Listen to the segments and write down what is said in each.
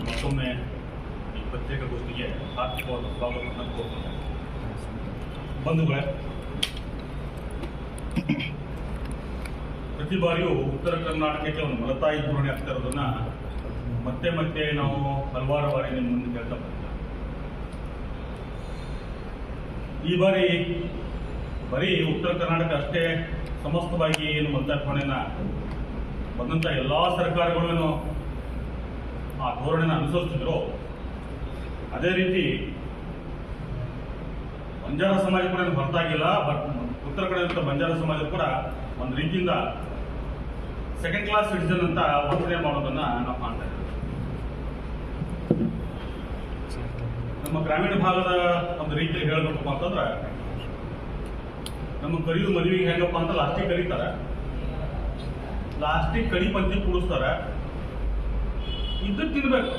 ಮತ್ತೊಮ್ಮೆ ಈ ಪತ್ರಿಕಾಗೋಷ್ಠಿಗೆ ಆರ್ಥಿಕವಾದ ಸ್ವಾಗತವನ್ನು ಕೋರ್ತೇನೆ ಬಂಧುಗಳೇ ಪ್ರತಿ ಬಾರಿಯೂ ಉತ್ತರ ಕರ್ನಾಟಕಕ್ಕೆ ಒಂದು ಮಲತಾಯಿ ಧೋರಣೆ ಆಗ್ತಾ ಇರೋದನ್ನ ಮತ್ತೆ ಮತ್ತೆ ನಾವು ಹಲವಾರು ಬಾರಿ ನಿಮ್ಮ ಮುಂದೆ ಕೇಳ್ತಾ ಬರ್ತೀವಿ ಈ ಬಾರಿ ಬರೀ ಉತ್ತರ ಕರ್ನಾಟಕ ಅಷ್ಟೇ ಸಮಸ್ತವಾಗಿ ಏನು ಧೋರಣೆನ ಬಂದಂಥ ಎಲ್ಲ ಸರ್ಕಾರಗಳು ಏನು ಆ ಧೋರಣೆನ ಅನುಸರಿಸ್ತಿದ್ರು ಅದೇ ರೀತಿ ಬಂಜಾರ ಸಮಾಜ ಕೂಡ ಹೊರತಾಗಿಲ್ಲ ಬಟ್ ಉತ್ತರ ಕಡೆ ಬಂಜಾರ ಸಮಾಜ ಕೂಡ ಒಂದು ರೀತಿಯಿಂದ ಸೆಕೆಂಡ್ ಕ್ಲಾಸ್ ಸಿಟಿಸನ್ ಅಂತ ವರ್ತನೆ ಮಾಡೋದನ್ನ ನಾವು ಕಾಣ್ತಾ ನಮ್ಮ ಗ್ರಾಮೀಣ ಭಾಗದ ಒಂದು ರೀತಿಯಲ್ಲಿ ಹೇಳಬೇಕಪ್ಪ ಅಂತಂದ್ರೆ, ನಮ್ಮ ಕರಿಯು ಮದುವೆಗೆ ಹೆಂಗಪ್ಪ ಅಂತ ಲಾಸ್ಟಿಗೆ ಕರೀತಾರೆ. ಲಾಸ್ಟಿಗೆ ಕಡಿ ಪಂಚಿ ಕೂಡಿಸ್ತಾರೆ. ಇದ್ದು ತಿನ್ಬೇಕು.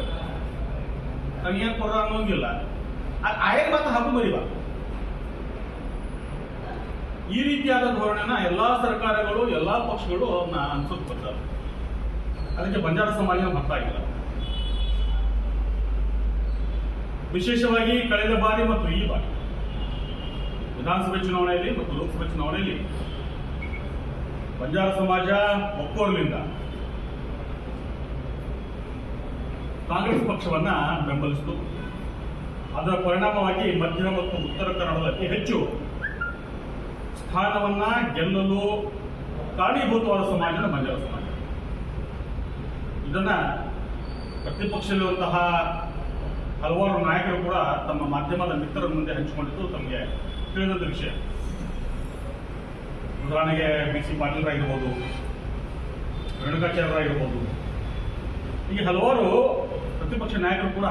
ನಮ್ಗೇನು ಕೊಡೋ ಅನ್ನೋಂಗಿಲ್ಲ. ಆಯರ್ ಮಾತ್ರ ಹಬ್ಬ ಮರಿಬ ಈ ರೀತಿಯಾದ ಧೋರಣೆನ ಎಲ್ಲಾ ಸರ್ಕಾರಗಳು, ಎಲ್ಲಾ ಪಕ್ಷಗಳು ಅವನ್ನ ಅನ್ಸುತ್ತ ಅದಕ್ಕೆ ಬಂಜಾರ ಸಮಾಜ ಆಗಿಲ್ಲ. ವಿಶೇಷವಾಗಿ ಕಳೆದ ಬಾರಿ ಮತ್ತು ಈ ಬಾರಿ, ವಿಧಾನಸಭೆ ಚುನಾವಣೆಯಲ್ಲಿ ಮತ್ತು ಲೋಕಸಭೆ ಚುನಾವಣೆಯಲ್ಲಿ ಬಂಜಾರ ಸಮಾಜ ಒಕ್ಕೋರ್ಲಿಂದ ಕಾಂಗ್ರೆಸ್ ಪಕ್ಷವನ್ನ ಬೆಂಬಲಿಸಿತು. ಅದರ ಪರಿಣಾಮವಾಗಿ ಮಧ್ಯ ಮತ್ತು ಉತ್ತರ ಕನ್ನಡದ ಅತಿ ಹೆಚ್ಚು ಸ್ಥಾನವನ್ನ ಗೆಲ್ಲಲು ಕಾರಣೀಭೂತವಾದ ಸಮಾಜದ ಬಂಜಾರ ಸಮಾಜ. ಇದನ್ನ ಪ್ರತಿಪಕ್ಷದಲ್ಲಿರುವಂತಹ ಹಲವಾರು ನಾಯಕರು ಕೂಡ ತಮ್ಮ ಮಾಧ್ಯಮದ ಮಿತ್ರರ ಮುಂದೆ ಹಂಚಿಕೊಂಡಿದ್ದು ತಮಗೆ ತಿಳಿದಂತ ವಿಷಯ. ಉದಾಹರಣೆಗೆ ಬಿ ಸಿ ಪಾಟೀಲ್ರಾಗಿರ್ಬೋದು ರೇಣುಕಾಚಾರ್ಯರಾಗಿರ್ಬೋದು ಹೀಗೆ ಹಲವಾರು ಪ್ರತಿಪಕ್ಷ ನಾಯಕರು ಕೂಡ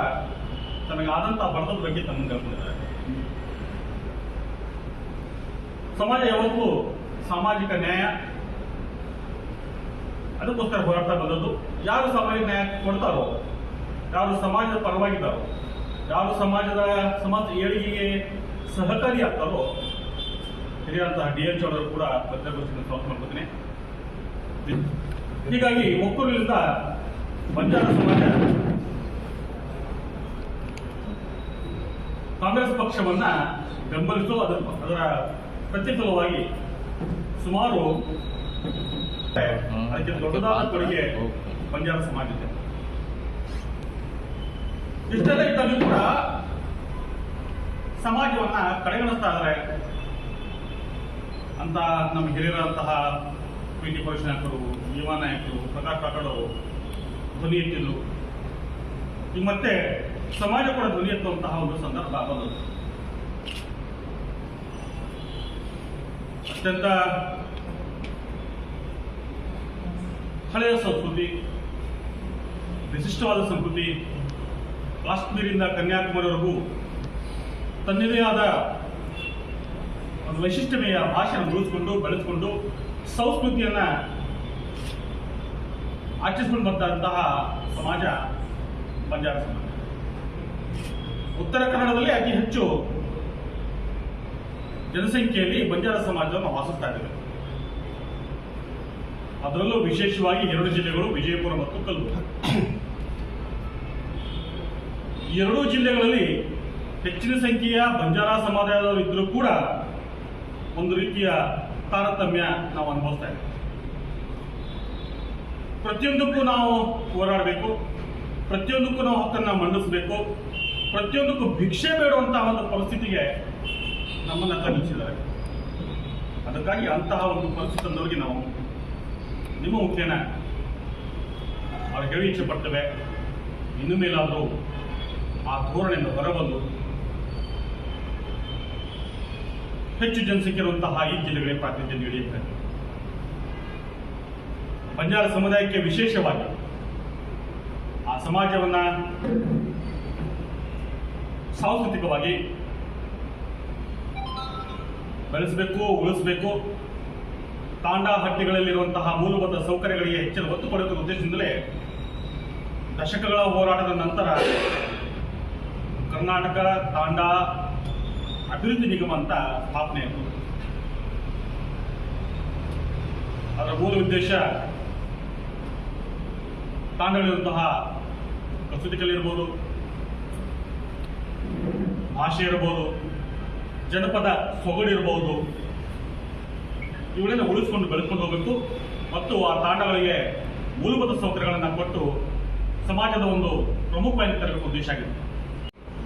ತಮಗೆ ಆದಂತಹ ಬಡತದ ಬಗ್ಗೆ ತಮ್ಮನ್ನು ಹೇಳ್ಕೊಂಡಿದ್ದಾರೆ ಸಮಾಜ ಯಾವತ್ತೂ ಸಾಮಾಜಿಕ ನ್ಯಾಯ, ಅದಕ್ಕೋಸ್ಕರ ಹೋರಾಡ್ತಾ ಬಂದದ್ದು. ಯಾರು ಸಾಮಾಜಿಕ ನ್ಯಾಯ ಕೊಡ್ತಾರೋ, ಯಾರು ಸಮಾಜದ ಪರವಾಗಿದ್ದಾರೋ, ಯಾರು ಸಮಾಜದ ಸಮಾಜ ಏಳಿಗೆಗೆ ಸಹಕಾರಿ ಆಗ್ತಾರೋ ಹಿರಿಯಂತಹ ಡಿ ಎನ್ ಚೌಡರು ಕೂಡ ಪತ್ರಿಕಾಗೋಷ್ಠಿಯನ್ನು ಸ್ವಾಗತ ಮಾಡ್ಕೊತೀನಿ. ಹೀಗಾಗಿ ಒಕ್ಕೂರಿನಿಂದ ಬಂಜಾರ ಸಮಾಜ ಕಾಂಗ್ರೆಸ್ ಪಕ್ಷವನ್ನ ಬೆಂಬಲಿಸೋ ಅದರ ಅದರ ಪ್ರತಿಫಲವಾಗಿ ಸುಮಾರು ಅದಕ್ಕೆ ದೊಡ್ಡದಾದ ಕೊಡುಗೆ ಪಂಜಾಬ್ ಸಮಾಜಕ್ಕೆ. ಇಷ್ಟೆಲ್ಲ ಇದ್ದಾಗಲೂ ಕೂಡ ಸಮಾಜವನ್ನ ಕಡೆಗಣಿಸ್ತಾ ಇದ್ದಾರೆ ಅಂತ ನಮ್ಮ ಹಿರಿಯರಂತಹ ಪಿ ಟಿ ಪರಮೇಶ್ವರ ನಾಯಕರು ಯುವ ನಾಯಕರು ಪ್ರಕಾಶ್ ಕಾಕಡ್ ಧ್ವನಿ ಎತ್ತಿದ್ರು. ಈಗ ಮತ್ತೆ ಸಮಾಜ ಕೂಡ ಧ್ವನಿ ಎತ್ತುವಂತಹ ಒಂದು ಸಂದರ್ಭ ಬಂದದ್ದು. ಅತ್ಯಂತ ಹಳೆಯ ಸಂಸ್ಕೃತಿ, ವಿಶಿಷ್ಟವಾದ ಸಂಸ್ಕೃತಿ ಕಾಶ್ಮೀರಿಂದ ಕನ್ಯಾಕುಮಾರಿವರೆಗೂ ತನ್ನದೇ ಆದ ಒಂದು ವೈಶಿಷ್ಟ್ಯಮಯ ಭಾಷೆಯನ್ನು ಉಳಿಸ್ಕೊಂಡು, ಬೆಳೆಸ್ಕೊಂಡು ಸಂಸ್ಕೃತಿಯನ್ನ ಆಚರಿಸಿಕೊಂಡು ಬಂದಂತಹ ಸಮಾಜ ಬಂಜಾರ ಸಮಾಜ. ಉತ್ತರ ಕನ್ನಡದಲ್ಲಿ ಅತಿ ಹೆಚ್ಚು ಜನಸಂಖ್ಯೆಯಲ್ಲಿ ಬಂಜಾರ ಸಮಾಜವನ್ನು ವಾಸಿಸ್ತಾ ಇದ್ದೇವೆ ಅದರಲ್ಲೂ ವಿಶೇಷವಾಗಿ ಎರಡು ಜಿಲ್ಲೆಗಳು ವಿಜಯಪುರ ಮತ್ತು ಕಲಬುರಗಿ. ಎರಡೂ ಜಿಲ್ಲೆಗಳಲ್ಲಿ ಹೆಚ್ಚಿನ ಸಂಖ್ಯೆಯ ಬಂಜಾರ ಸಮಾಜದವರು ಇದ್ರೂ ಕೂಡ ಒಂದು ರೀತಿಯ ತಾರತಮ್ಯ ನಾವು ಅನುಭವಿಸ್ತಾ ಇದ್ದೇವೆ ಪ್ರತಿಯೊಂದಕ್ಕೂ ನಾವು ಹೋರಾಡಬೇಕು. ಪ್ರತಿಯೊಂದಕ್ಕೂ ನಾವು ಹಕ್ಕನ್ನು ಮಂಡಿಸಬೇಕು. ಪ್ರತಿಯೊಂದಕ್ಕೂ ಭಿಕ್ಷೆ ಬೇಡುವಂತಹ ಒಂದು ಪರಿಸ್ಥಿತಿಗೆ ನಮ್ಮನ್ನ ತಲುಪಿಸಿದ್ದಾರೆ ಅದಕ್ಕಾಗಿ ಅಂತಹ ಒಂದು ಪರಿಸ್ಥಿತಿ ನಾವು ನಿಮ್ಮ ಮುಖೇನ ಅವ್ರು ಹೇಳಿ ಇಚ್ಛೆ ಪಡ್ತೇವೆ. ಇನ್ನು ಮೇಲಾದರೂ ಆ ಧೋರಣೆಯಿಂದ ಹೊರಬಂದು ಹೆಚ್ಚು ಜನಸಂಖ್ಯೆ ಇರುವಂತಹ ಈ ಜಿಲ್ಲೆಗಳಿಗೆ ಪ್ರಾತಿನಿಧ್ಯ ನೀಡಿದ್ದಾರೆ ಬಂಜಾರ ಸಮುದಾಯಕ್ಕೆ ವಿಶೇಷವಾಗಿ ಆ ಸಮಾಜವನ್ನ ಸಾಂಸ್ಕೃತಿಕವಾಗಿ ಬೆಳೆಸಬೇಕು, ಉಳಿಸಬೇಕು, ತಾಂಡ ಹಟ್ಟಿಗಳಲ್ಲಿರುವಂತಹ ಮೂಲಭೂತ ಸೌಕರ್ಯಗಳಿಗೆ ಹೆಚ್ಚಿನ ಒತ್ತು ಕೊಡುವ ಉದ್ದೇಶದಿಂದಲೇ ದಶಕಗಳ ಹೋರಾಟದ ನಂತರ ಕರ್ನಾಟಕ ತಾಂಡ ಅಭಿವೃದ್ಧಿ ನಿಗಮ ಅಂತ ಸ್ಥಾಪನೆ ಅದರ ಮೂಲ ಉದ್ದೇಶ ತಾಂಡಗಳಿರುವಂತಹ ಕಸೂತಿಗಳಿರ್ಬೋದು ಭಾಷೆ ಇರ್ಬೋದು, ಜನಪದ ಸೊಗಡು ಇರಬಹುದು ಇವುಗಳನ್ನ ಉಳಿಸ್ಕೊಂಡು ಬೆಳೆಸ್ಕೊಂಡು ಹೋಗಬೇಕು. ಮತ್ತು ಆ ತಾಂಡಗಳಿಗೆ ಮೂಲಭೂತ ಸೌಕರ್ಯಗಳನ್ನು ಕೊಟ್ಟು ಸಮಾಜದ ಒಂದು ಪ್ರಮುಖವಾಗಿ ತರಬೇಕು ಉದ್ದೇಶ ಆಗಿದೆ.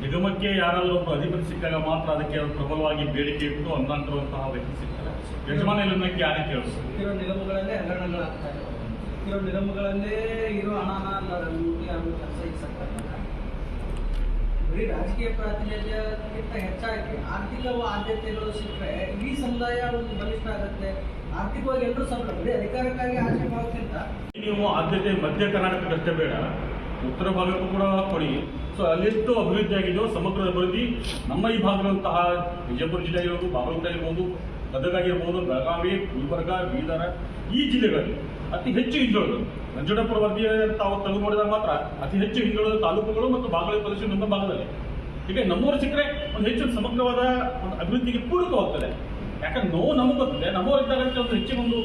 ನಿಗಮಕ್ಕೆ ಯಾರಾದರೂ ಒಬ್ಬ ಅಧಿಪತಿ ಸಿಕ್ಕಾಗ ಮಾತ್ರ ಅದಕ್ಕೆ ಪ್ರಬಲವಾಗಿ ಬೇಡಿಕೆ ಇಟ್ಟು ಅನ್ನಂತರುವಂತಹ ವ್ಯಕ್ತಿ ಸಿಗ್ತಾರೆ. ಯಜಮಾನ ನಿಗಮಕ್ಕೆ ಯಾರೇ ಕೇಳಿಸ್ತಾರೆ ಇರೋ ನಿಗಮಗಳಲ್ಲೇ ಹಗರಣಗಳಾಗ್ತಾ ಇರೋ ನಿಗಮಗಳಲ್ಲೇ ಇರೋ ಹಣ ಕೆಲಸ ಬರೀ ರಾಜಕೀಯ ಪ್ರಾತಿನಿಧ್ಯಕ್ಕಿಂತ ಹೆಚ್ಚಾಗಿ ಆರ್ಥಿಕ ಆದ್ಯತೆಗಳು ಸಿಕ್ಕರೆ ಇಡೀ ಸಮುದಾಯ ಒಂದು ಬಲಿಷ್ಠ ಆಗುತ್ತೆ. ಆರ್ಥಿಕವಾಗಿ ಎಲ್ಲರೂ ಸಫಲ ಬರೀ ಅಧಿಕಾರಕ್ಕಾಗಿ ಆಸೆ ಮಾಡೋಕ್ಕಿಂತ ನೀವು ಆದ್ಯತೆ ಮಧ್ಯ ಕರ್ನಾಟಕದಷ್ಟೇ ಬೇಡ, ಉತ್ತರ ಭಾಗಕ್ಕೂ ಕೂಡ ಕೊಡಿ. ಸೊ ಅಲ್ಲೆಷ್ಟು ಅಭಿವೃದ್ಧಿ ಆಗಿದೆಯೋ, ಸಮಗ್ರ ಅಭಿವೃದ್ಧಿ ನಮ್ಮ ಈ ಭಾಗದಂತಹ ವಿಜಯಪುರ ಜಿಲ್ಲೆ ಆಗಿರ್ಬೋದು ಬಾಗಲಕೋಟೆ ಆಗಿರ್ಬೋದು ಗದಗ ಆಗಿರ್ಬೋದು, ಬೆಳಗಾವಿ, ಗುಲ್ಬರ್ಗ, ಬೀದರ, ಈ ಜಿಲ್ಲೆಗಳಲ್ಲಿ ಅತಿ ಹೆಚ್ಚು ಹಿಂದುಳಿದು. ನಂಜುಡಪುರ ವರದಿಯ ತಾವು ತೆಗೆದು ನೋಡಿದಾಗ ಮಾತ್ರ ಅತಿ ಹೆಚ್ಚು ಹಿಂದುಳಿದ ತಾಲೂಕುಗಳು ಮತ್ತು ಬಾಗಲ ಪ್ರದೇಶ ನಮ್ಮ ಭಾಗದಲ್ಲಿ. ಈಗ ನಮ್ಮೂರು ಸಿಕ್ಕರೆ ಒಂದು ಹೆಚ್ಚು ಸಮಗ್ರವಾದ ಒಂದು ಅಭಿವೃದ್ಧಿಗೆ ಪೂರಕವಾಗ್ತದೆ. ಯಾಕಂದ್ರೆ ನೋವು ನಮಗೆ ಗೊತ್ತಿದೆ. ನಮ್ಮೂರು ಇದ್ದಾಗ ಒಂದು ಹೆಚ್ಚಿನ ಒಂದು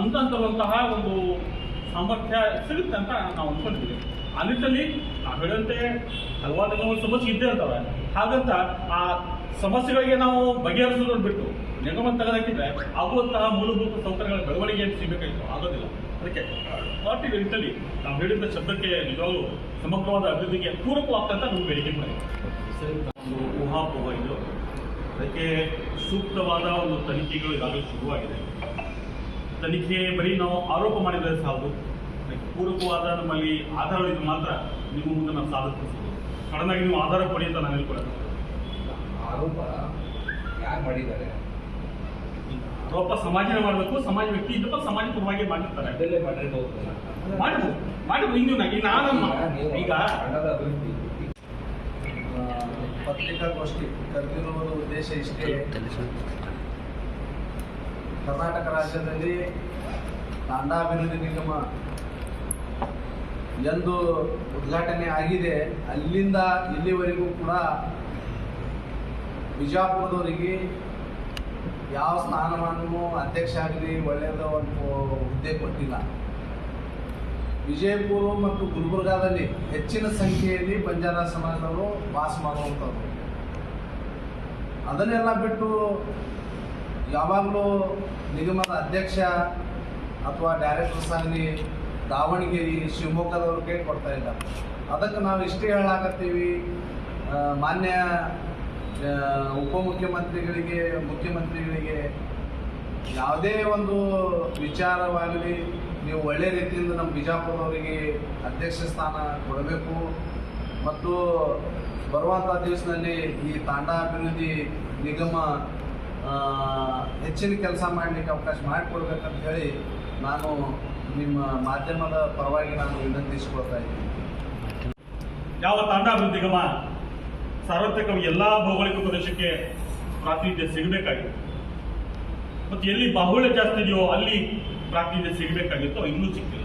ಅಂತ ಅಂತರುವಂತಹ ಒಂದು ಸಾಮರ್ಥ್ಯ ಸಿಗುತ್ತೆ ಅಂತ ನಾವು ಅನ್ಕೊಂಡಿದ್ದೀವಿ. ಆ ನಿಟ್ಟಿನಲ್ಲಿ ನಾವು ಹೇಳಂತೆ ಹಲವಾರು ಸಮಸ್ಯೆ ಇದ್ದೇ ಇರ್ತವೆ ಹಾಗಂತ ಆ ಸಮಸ್ಯೆಗಳಿಗೆ ನಾವು ಬಗೆಹರಿಸೋದನ್ನು ಬಿಟ್ಟು ನಿಗಮ ತೆಗೆದಾಕಿದ್ರೆ ಆಗುವಂತಹ ಮೂಲಭೂತ ಸೌಕರ್ಯಗಳ ಬೆಳವಣಿಗೆ ಸಿಗಬೇಕಾಯ್ತು ಆಗೋದಿಲ್ಲ. ಅದಕ್ಕೆ ಪಾರ್ಟಿ ನಿಟ್ಟಿನಲ್ಲಿ ನಾವು ಹೇಳಿದ ಶಬ್ದಕ್ಕೆ ನಿಜವಾಗ್ಲೂ ಸಮಗ್ರವಾದ ಅಭಿವೃದ್ಧಿಗೆ ಪೂರಕವಾಗ್ತಂತ ನಮ್ಗೆ ಬೇಡಿಕೆ ಮಾಡಿದೆ. ಒಂದು ಊಹಾಪೋಹ ಇದು ಅದಕ್ಕೆ ಸೂಕ್ತವಾದ ಒಂದು ತನಿಖೆಗಳು ಈಗಾಗಲೇ ಶುರುವಾಗಿದೆ. ತನಿಖೆ ಬರೀ ನಾವು ಆರೋಪ ಮಾಡಿದರೆ ಸಾಲದು ಅದಕ್ಕೆ ಪೂರಕವಾದ ನಮ್ಮಲ್ಲಿ ಆಧಾರಗಳಿದ್ರೆ ಮಾತ್ರ ನಿಮ್ಮ ಮುಂದೆ ನಾವು ಸಾಧಿಸ್ಬೋದು. ಸಡನ್ ನೀವು ಆಧಾರ ಪಡೆಯುತ್ತಾ ನಾನು ಹೇಳ್ಕೊಳ್ಳೋದು. ಆರೋಪ ಯಾರು ಮಾಡಿದ್ದಾರೆ? ಆರೋಪ ಸಮಾಜನೇ ಮಾಡಬೇಕು ಸಮಾಜ ವ್ಯಕ್ತಿ ಇದ್ದಪ್ಪ ಸಮಾಜ ಪರವಾಗಿ ಮಾಡಿರ್ತಾರೆ ಅದೆಲ್ಲೇ ಮಾಡಿ ಮಾಡಬಹುದು ಮಾಡಬಹುದು ಇಂದು ಈಗ ನಾನು ಈಗ ಹಣದ ಅಭಿವೃದ್ಧಿ ಪತ್ರಿಕಾಗೋಷ್ಠಿ ಕರೆದಿರುವುದು ಉದ್ದೇಶ ಇಷ್ಟೇ. ಕರ್ನಾಟಕ ರಾಜ್ಯದಲ್ಲಿ ತಾಂಡಾಭಿವೃದ್ಧಿ ನಿಗಮ ಎಂದು ಉದ್ಘಾಟನೆ ಆಗಿದೆ. ಅಲ್ಲಿಂದ ಇಲ್ಲಿವರೆಗೂ ಕೂಡ ಬಿಜಾಪುರದವರಿಗೆ ಯಾವ ಸ್ಥಾನಮಾನವೂ ಅಧ್ಯಕ್ಷ ಆಗಲಿ ಒಳ್ಳೆಯದ ಒಂದು ಹುದ್ದೆ ಕೊಟ್ಟಿಲ್ಲ. ವಿಜಯಪುರ ಮತ್ತು ಗುಲ್ಬರ್ಗಾದಲ್ಲಿ ಹೆಚ್ಚಿನ ಸಂಖ್ಯೆಯಲ್ಲಿ ಬಂಜಾರ ಸಮಾಜದವರು ವಾಸ ಮಾಡುವಂಥದ್ದು ಅದನ್ನೆಲ್ಲ ಬಿಟ್ಟು ಯಾವಾಗಲೂ ನಿಗಮದ ಅಧ್ಯಕ್ಷ ಅಥವಾ ಡೈರೆಕ್ಟರ್ಸ್ ಆಗಲಿ ದಾವಣಗೆರೆ, ಶಿವಮೊಗ್ಗದವ್ರಿಗೆ ಕೊಡ್ತಾ ಇದ್ದಾರೆ. ಅದಕ್ಕೆ ನಾವು ಇಷ್ಟೇ ಹೇಳಾಕತ್ತೀವಿ ಮಾನ್ಯ ಉಪಮುಖ್ಯಮಂತ್ರಿಗಳಿಗೆ, ಮುಖ್ಯಮಂತ್ರಿಗಳಿಗೆ ಯಾವುದೇ ಒಂದು ವಿಚಾರವಾಗಲಿ, ನೀವು ಒಳ್ಳೆ ರೀತಿಯಿಂದ ನಮ್ಮ ಬಿಜಾಪುರದವರಿಗೆ ಅಧ್ಯಕ್ಷ ಸ್ಥಾನ ಕೊಡಬೇಕು. ಮತ್ತು ಬರುವಂಥ ದಿವಸದಲ್ಲಿ ಈ ತಾಂಡಾ ಅಭಿವೃದ್ಧಿ ನಿಗಮ ಹೆಚ್ಚಿನ ಕೆಲಸ ಮಾಡಲಿಕ್ಕೆ ಅವಕಾಶ ಮಾಡಿಕೊಡ್ಬೇಕಂತ ಹೇಳಿ ನಾನು ನಿಮ್ಮ ಮಾಧ್ಯಮದ ಪರವಾಗಿ ನಾನು ವಿನಂತಿಸಿಕೊಳ್ತಾ ಇದ್ದೀನಿ. ಯಾವ ತಾಂಡಾಭಿವೃದ್ಧಿ ನಿಗಮ? ಸಾರ್ವತ್ರಿಕ ಎಲ್ಲಾ ಭೌಗೋಳಿಕ ಪ್ರದೇಶಕ್ಕೆ ಪ್ರಾತಿನಿಧ್ಯ ಸಿಗಬೇಕಾಗಿದೆ. ಮತ್ತು ಎಲ್ಲಿ ಬಾಹುಳ್ಯ ಜಾಸ್ತಿ ಇದೆಯೋ ಅಲ್ಲಿ ಪ್ರಾತಿನಿಧ್ಯ ಸಿಗಬೇಕಾಗಿತ್ತು ಇನ್ನೂ ಸಿಕ್ಕಿಲ್ಲ